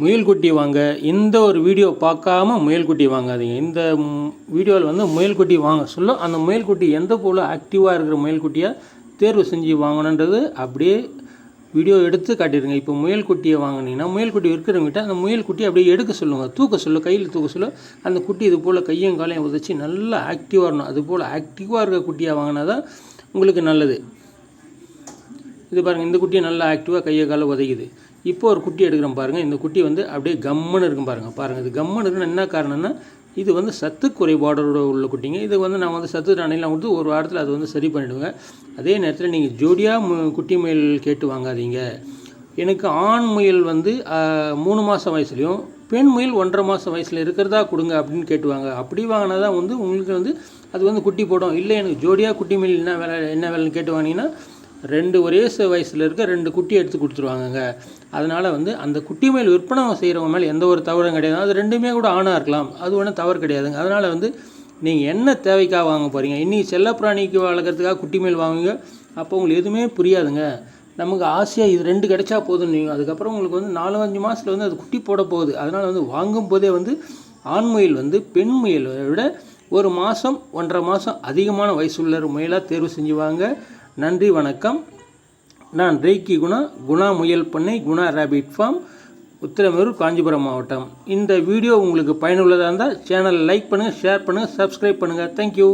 முயல் குட்டி வாங்க. இந்த ஒரு வீடியோ பார்க்காம முயல் குட்டி வாங்காதீங்க. இந்த வீடியோவில் வந்து முயல் குட்டி வாங்க சொல்ல அந்த முயல் குட்டி எந்த போல் ஆக்டிவாக இருக்கிற முயல் குட்டியாக தேர்வு செஞ்சு வாங்கணுன்றது அப்படியே வீடியோ எடுத்து காட்டிடுங்க. இப்போ முயல் குட்டியை வாங்கினீங்கன்னா முயல் குட்டி இருக்கிறவங்கிட்ட அந்த முயல் குட்டி அப்படியே எடுக்க சொல்லுங்கள் தூக்க சொல்ல கையில் தூக்க சொல்ல. அந்த குட்டி இது போல் கையும் காலையும் உதச்சி நல்லா ஆக்டிவாக இருக்கணும். அது போல் ஆக்டிவாக இருக்க குட்டியாக வாங்கினா தான் உங்களுக்கு நல்லது. இது பாருங்கள் இந்த குட்டியை நல்லா ஆக்டிவாக கையை காலை உதைக்குது. இப்போ ஒரு குட்டி எடுக்கிறோம் பாருங்கள் இந்த குட்டி வந்து அப்படியே கம்முன்னு இருக்கும் பாருங்கள் பாருங்கள் இது கம்முன்னு இருக்குன்னு என்ன காரணம்னா இது வந்து சத்து குறைபாடோட உள்ள குட்டிங்க. இது வந்து நான் வந்து சத்து தானையெல்லாம் கொடுத்து ஒரு வாரத்தில் அது வந்து சரி பண்ணிவிடுவேங்க அதே நேரத்தில் நீங்கள் ஜோடியாக மு குட்டி முயல் கேட்டு வாங்காதீங்க. எனக்கு ஆண் முயல் வந்து மூணு மாதம் வயசுலேயும் பெண் முயல் ஒன்றரை மாதம் வயசில் இருக்கிறதா கொடுங்க அப்படின்னு கேட்டுவாங்க அப்படி வாங்கினா தான் வந்து உங்களுக்கு வந்து அது வந்து குட்டி போடும். இல்லை எனக்கு ஜோடியாக குட்டி முயல் என்ன வேலை என்ன வேலைன்னு கேட்டு வாங்கினீங்கன்னா ரெண்டு ஒரே வயசில் இருக்க ரெண்டு குட்டி எடுத்து கொடுத்துருவாங்கங்க. அதனால் வந்து அந்த குட்டி மேல் விற்பனை செய்கிறவங்க மேலே எந்த ஒரு தவறும் கிடையாது. அது ரெண்டுமே கூட ஆணாக இருக்கலாம். அது ஒன்றும் தவறு கிடையாதுங்க. அதனால் வந்து நீங்கள் என்ன தேவைக்காக வாங்க போகிறீங்க இன்றைக்கி செல்லப்பிராணிக்கு வளர்க்குறதுக்காக குட்டி மேல் வாங்குவீங்க. அப்போ உங்களுக்கு எதுவுமே புரியாதுங்க. நமக்கு ஆசையாக இது ரெண்டு கிடைச்சா போதும் நீங்கள் அதுக்கப்புறம் உங்களுக்கு வந்து நாலு அஞ்சு மாதத்தில் வந்து அது குட்டி போட போகுது. அதனால் வந்து வாங்கும் போதே வந்து ஆண் முயல் வந்து பெண் முயலை விட ஒரு மாதம் ஒன்றரை மாதம் அதிகமான வயசுள்ள முயலாக தேர்வு செஞ்சுவாங்க. நன்றி வணக்கம். நான் ரேக்கி குணா குணா முயல் பண்ணை குணா ரேபிட் ஃபார்ம் உத்திரமேரூர் காஞ்சிபுரம் மாவட்டம். இந்த வீடியோ உங்களுக்கு பயனுள்ளதாக இருந்தால் சேனலை லைக் பண்ணுங்கள் ஷேர் பண்ணுங்கள் சப்ஸ்கிரைப் பண்ணுங்கள் தேங்க்யூ